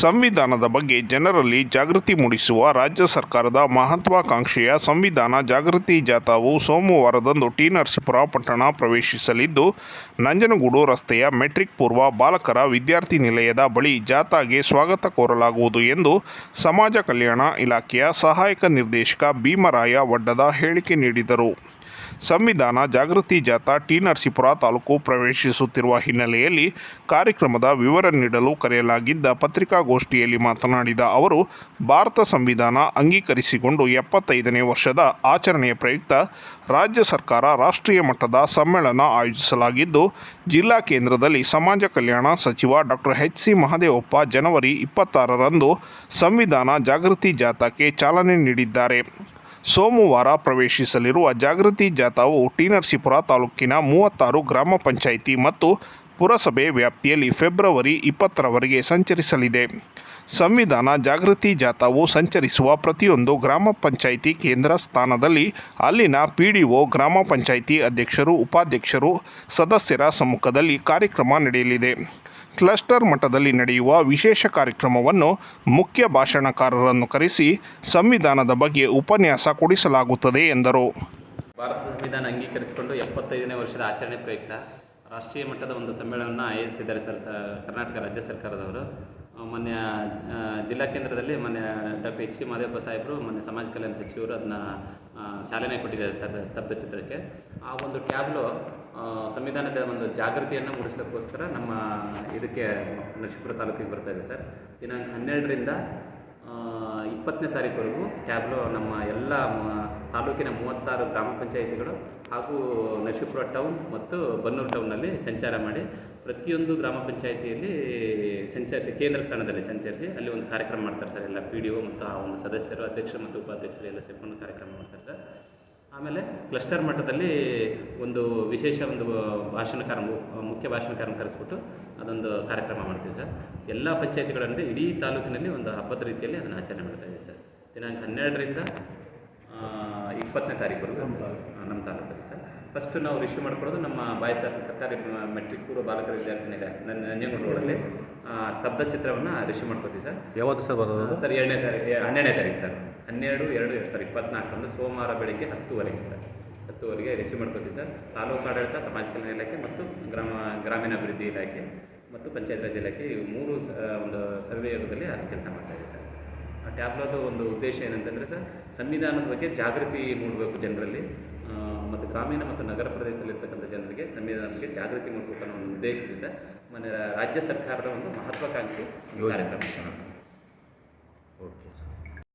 ಸಂವಿಧಾನದ ಬಗ್ಗೆ ಜನರಲ್ಲಿ ಜಾಗೃತಿ ಮೂಡಿಸುವ ರಾಜ್ಯ ಸರ್ಕಾರದ ಮಹತ್ವಾಕಾಂಕ್ಷೆಯ ಸಂವಿಧಾನ ಜಾಗೃತಿ ಜಾಥಾವು ಸೋಮವಾರದಂದು ಟಿ ನರಸೀಪುರ ಪಟ್ಟಣ ಪ್ರವೇಶಿಸಲಿದ್ದು, ನಂಜನಗೂಡು ರಸ್ತೆಯ ಮೆಟ್ರಿಕ್ ಪೂರ್ವ ಬಾಲಕರ ವಿದ್ಯಾರ್ಥಿ ನಿಲಯದ ಬಳಿ ಜಾಥಾಗೆ ಸ್ವಾಗತ ಕೋರಲಾಗುವುದು ಎಂದು ಸಮಾಜ ಕಲ್ಯಾಣ ಇಲಾಖೆಯ ಸಹಾಯಕ ನಿರ್ದೇಶಕ ಭೀಮರಾಯ ವಡ್ಡದ ಹೇಳಿಕೆ ನೀಡಿದರು. ಸಂವಿಧಾನ ಜಾಗೃತಿ ಜಾಥಾ ಟಿ ನರಸೀಪುರ ತಾಲೂಕು ಪ್ರವೇಶಿಸುತ್ತಿರುವ ಹಿನ್ನೆಲೆಯಲ್ಲಿ ಕಾರ್ಯಕ್ರಮದ ವಿವರ ನೀಡಲು ಕರೆಯಲಾಗಿದ್ದ ಪತ್ರಿಕಾಗೋಷ್ಠಿಯಲ್ಲಿ ಮಾತನಾಡಿದ ಅವರು, ಭಾರತ ಸಂವಿಧಾನ ಅಂಗೀಕರಿಸಿಕೊಂಡು ಎಪ್ಪತ್ತೈದನೇ ವರ್ಷದ ಆಚರಣೆಯ ಪ್ರಯುಕ್ತ ರಾಜ್ಯ ಸರ್ಕಾರ ರಾಷ್ಟ್ರೀಯ ಮಟ್ಟದ ಸಮ್ಮೇಳನ ಆಯೋಜಿಸಲಾಗಿದ್ದು, ಜಿಲ್ಲಾ ಕೇಂದ್ರದಲ್ಲಿ ಸಮಾಜ ಕಲ್ಯಾಣ ಸಚಿವ ಡಾಕ್ಟರ್ ಎಚ್. ಸಿ. ಮಹದೇವಪ್ಪ ಜನವರಿ ಇಪ್ಪತ್ತಾರರಂದು ಸಂವಿಧಾನ ಜಾಗೃತಿ ಜಾಥಾಕ್ಕೆ ಚಾಲನೆ ನೀಡಿದ್ದಾರೆ. ಸೋಮವಾರ ಪ್ರವೇಶಿಸಲಿರುವ ಜಾಗೃತಿ ಜಾಥಾವು ಟಿ ನರಸೀಪುರ ತಾಲೂಕಿನ ಮೂವತ್ತಾರು ಗ್ರಾಮ ಪಂಚಾಯಿತಿ ಮತ್ತು ಪುರಸಭೆ ವ್ಯಾಪ್ತಿಯಲ್ಲಿ ಫೆಬ್ರವರಿ ಇಪ್ಪತ್ತರವರೆಗೆ ಸಂಚರಿಸಲಿದೆ. ಸಂವಿಧಾನ ಜಾಗೃತಿ ಜಾಥಾವು ಸಂಚರಿಸುವ ಪ್ರತಿಯೊಂದು ಗ್ರಾಮ ಪಂಚಾಯಿತಿ ಕೇಂದ್ರ ಸ್ಥಾನದಲ್ಲಿ ಅಲ್ಲಿನ ಪಿ ಡಿ ಒ ಗ್ರಾಮ ಪಂಚಾಯಿತಿ ಅಧ್ಯಕ್ಷರು, ಉಪಾಧ್ಯಕ್ಷರು, ಸದಸ್ಯರ ಸಮ್ಮುಖದಲ್ಲಿ ಕಾರ್ಯಕ್ರಮ ನಡೆಯಲಿದೆ. ಕ್ಲಸ್ಟರ್ ಮಟ್ಟದಲ್ಲಿ ನಡೆಯುವ ವಿಶೇಷ ಕಾರ್ಯಕ್ರಮವನ್ನು ಮುಖ್ಯ ಭಾಷಣಕಾರರನ್ನು ಕರೆಸಿ ಸಂವಿಧಾನದ ಬಗ್ಗೆ ಉಪನ್ಯಾಸ ಕೊಡಿಸಲಾಗುತ್ತದೆ ಎಂದರು. ಭಾರತ ಸಂವಿಧಾನ ಅಂಗೀಕರಿಸಿಕೊಂಡು ಎಪ್ಪತ್ತೈದನೇ ವರ್ಷದ ಆಚರಣೆ ಪ್ರಯುಕ್ತ ರಾಷ್ಟ್ರೀಯ ಮಟ್ಟದ ಒಂದು ಸಮ್ಮೇಳನವನ್ನು ಆಯೋಜಿಸಿದ್ದಾರೆ ಸರ್, ಸ, ಕರ್ನಾಟಕ ರಾಜ್ಯ ಸರ್ಕಾರದವರು. ಮೊನ್ನೆ ಜಿಲ್ಲಾ ಕೇಂದ್ರದಲ್ಲಿ ಮೊನ್ನೆ ಡಾಕ್ಟರ್ ಎಚ್ ಸಿ ಮಾದೇವಪ್ಪ ಸಾಹೇಬರು, ಮೊನ್ನೆ ಸಮಾಜ ಕಲ್ಯಾಣ ಸಚಿವರು ಅದನ್ನ ಚಾಲನೆ ಕೊಟ್ಟಿದ್ದಾರೆ ಸರ್, ಸ್ತಬ್ಧ ಚಿತ್ರಕ್ಕೆ. ಆ ಒಂದು ಟ್ಯಾಬ್ಲು ಸಂವಿಧಾನದ ಒಂದು ಜಾಗೃತಿಯನ್ನು ಮೂಡಿಸೋದಕ್ಕೋಸ್ಕರ ನಮ್ಮ ಇದಕ್ಕೆ ನರಸೀಪುರ ತಾಲೂಕಿಗೆ ಬರ್ತಾ ಇದೆ ಸರ್. ದಿನಾಂಕ ಹನ್ನೆರಡರಿಂದ ಇಪ್ಪತ್ತನೇ ತಾರೀಕುವರೆಗೂ ಟ್ಯಾಬ್ಲೋ ನಮ್ಮ ಎಲ್ಲ ತಾಲೂಕಿನ ಮೂವತ್ತಾರು ಗ್ರಾಮ ಪಂಚಾಯಿತಿಗಳು ಹಾಗೂ ನರಸೀಪುರ ಟೌನ್ ಮತ್ತು ಬನ್ನೂರು ಟೌನ್ನಲ್ಲಿ ಸಂಚಾರ ಮಾಡಿ ಪ್ರತಿಯೊಂದು ಗ್ರಾಮ ಪಂಚಾಯಿತಿಯಲ್ಲಿ ಸಂಚರಿಸಿ, ಕೇಂದ್ರ ಸ್ಥಾನದಲ್ಲಿ ಸಂಚರಿಸಿ ಅಲ್ಲಿ ಒಂದು ಕಾರ್ಯಕ್ರಮ ಮಾಡ್ತಾರೆ ಸರ್. ಎಲ್ಲ ಪಿ ಡಿ ಒ ಮತ್ತು ಆ ಒಂದು ಸದಸ್ಯರು, ಅಧ್ಯಕ್ಷರು ಮತ್ತು ಉಪಾಧ್ಯಕ್ಷರು ಎಲ್ಲ ಸೇರಿಕೊಂಡು ಕಾರ್ಯಕ್ರಮ ಮಾಡ್ತಾರೆ ಸರ್. ಆಮೇಲೆ ಕ್ಲಸ್ಟರ್ ಮಟ್ಟದಲ್ಲಿ ಒಂದು ವಿಶೇಷ ಒಂದು ಭಾಷಣಕಾರ ಮುಖ್ಯ ಭಾಷಣಕಾರನ ಕರೆಸ್ಬಿಟ್ಟು ಅದೊಂದು ಕಾರ್ಯಕ್ರಮ ಮಾಡ್ತೀವಿ ಸರ್. ಎಲ್ಲ ಪಂಚಾಯತಿಗಳಂದರೆ ಇಡೀ ತಾಲೂಕಿನಲ್ಲಿ ಒಂದು ಹಬ್ಬದ ರೀತಿಯಲ್ಲಿ ಅದನ್ನು ಆಚರಣೆ ಮಾಡ್ತಾ ಇದ್ದೀವಿ ಸರ್. ದಿನಾಂಕ ಹನ್ನೆರಡರಿಂದ ಇಪ್ಪತ್ತನೇ ತಾರೀಕು ನಮ್ಮ ತಾಲೂಕಲ್ಲಿ ಸರ್. ಫಸ್ಟ್ ನಾವು ರಿಶ್ಯೂ ಮಾಡ್ಕೊಳ್ಳೋದು ನಮ್ಮ ಬಾಯಿ ಸರ್ ಸರ್ಕಾರಿ ಮೆಟ್ರಿಕ್ ಪೂರ್ವ ಬಾಲಕರ ವಿದ್ಯಾರ್ಥಿ ನಿಲಯ ನನ್ನ ನಂಜನಗೂಡು ರೋಡಲ್ಲಿ. ಆ, ಸ್ತಬ್ಧ ಚಿತ್ರವನ್ನು ರಿಶ್ಯೂ ಮಾಡ್ಕೋತೀವಿ ಸರ್. ಯಾವತ್ತು ಸರ್ ಬರೋದು ಸರ್ ಎರಡನೇ ತಾರೀಕು ಹನ್ನೆರಡನೇ ತಾರೀಕು ಸರ್. ಹನ್ನೆರಡು ಎರಡು ಎರಡು ಸರ್ ಇಪ್ಪತ್ನಾಲ್ಕರಂದು ಸೋಮವಾರ ಬೆಳಗ್ಗೆ ಹತ್ತುವರೆಗೆ ಸರ್. ಹತ್ತುವರೆಗೆ ರಿಸೀವ್ ಮಾಡ್ಕೋತೀವಿ ಸರ್. ತಾಲೂಕು ಆಡಳಿತ ಸಮಾಜ ಕಲ್ಯಾಣ ಇಲಾಖೆ ಮತ್ತು ಗ್ರಾಮ ಗ್ರಾಮೀಣಾಭಿವೃದ್ಧಿ ಇಲಾಖೆ ಮತ್ತು ಪಂಚಾಯತ್ ರಾಜ್ ಇಲಾಖೆ ಮೂರು ಸ- ಒಂದು ಸರ್ವೆ ಯುಗದಲ್ಲಿ ಅದು ಕೆಲಸ ಮಾಡ್ತಾ ಇದೆ ಟ್ಯಾಬ್ಲೋದು ಒಂದು ಉದ್ದೇಶ ಏನಂತಂದರೆ ಸರ್ ಸಂವಿಧಾನದ ಬಗ್ಗೆ ಜಾಗೃತಿ ಮೂಡಬೇಕು ಜನರಲ್ಲಿ. ಮತ್ತು ಗ್ರಾಮೀಣ ಮತ್ತು ನಗರ ಪ್ರದೇಶದಲ್ಲಿರ್ತಕ್ಕಂಥ ಜನರಿಗೆ ಸಂವಿಧಾನದ ಬಗ್ಗೆ ಜಾಗೃತಿ ಮೂಡಬೇಕು ಅನ್ನೋ ಒಂದು ಉದ್ದೇಶದಿಂದ ಮನೆ ರಾಜ್ಯ ಸರ್ಕಾರದ ಒಂದು ಮಹತ್ವಾಕಾಂಕ್ಷಿ ಯೋಜನೆ. ಕಾರ್ಯಕ್ರಮ. ಓಕೆ.